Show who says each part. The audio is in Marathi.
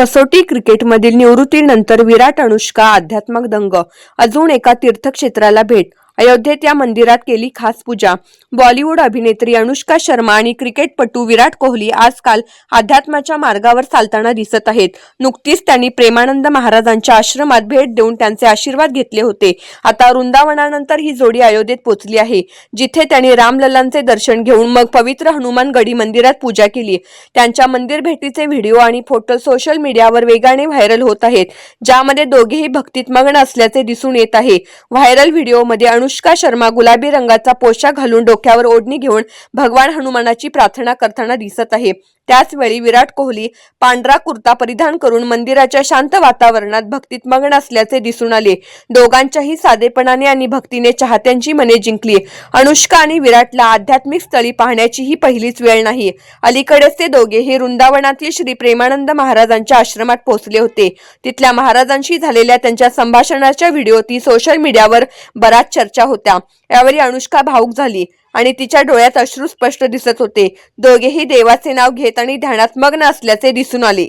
Speaker 1: कसोटी क्रिकेटमधील निवृत्तीनंतर विराट अनुष्का आध्यात्मक दंग. अजून एका तीर्थक्षेत्राला भेट. अयोध्येत या मंदिरात केली खास पूजा. बॉलिवूड अभिनेत्री अनुष्का शर्मा आणि क्रिकेटपटू विराट कोहली आजकाल अध्यात्माच्या मार्गावर चालताना दिसत आहेत. नुकतीच त्यांनी प्रेमानंद महाराजांच्या आश्रमात भेट देऊन त्यांचे आशीर्वाद घेतले होते. आता वृंदावनानंतर ही जोडी अयोध्येत पोहोचली आहे. जिथे त्यांनी रामलल्लांचे दर्शन घेऊन मग पवित्र हनुमान गडी मंदिरात पूजा केली. त्यांच्या मंदिर भेटीचे व्हिडिओ आणि फोटो सोशल मीडियावर वेगाने व्हायरल होत आहेत. ज्यामध्ये दोघेही भक्तीत मग्न असल्याचे दिसून येत आहे. व्हायरल व्हिडिओमध्ये अनुष्का शर्मा गुलाबी रंगाचा पोशाख घालून डोक्यावर ओढणी घेऊन भगवान हनुमानाची प्रार्थना करताना दिसत आहे. त्याचवेळी विराट कोहली पांढरा कुर्ता परिधान करून मंदिराच्या शांत वातावरणात भक्तीत मग्न असल्याचे दिसून आले. दोघांच्याही साधेपणाने आणि भक्तीने चाहत्यांची मने जिंकली. अनुष्का आणि विराटला आध्यात्मिक स्थळी पाहण्याची ही पहिलीच वेळ नाही. अलीकडेच ते दोघे हे वृंदावनातील श्री प्रेमानंद महाराजांच्या आश्रमात पोहोचले होते. तिथल्या महाराजांशी झालेल्या त्यांच्या संभाषणाच्या व्हिडिओ ती सोशल मीडियावर बराच चर्चा चर्चा होत्या. यावेळी अनुष्का भाऊक झाली आणि तिच्या डोळ्यात अश्रू स्पष्ट दिसत होते. दोघेही देवाचे नाव घेत आणि ध्यानात मग्न असल्याचे दिसून आले.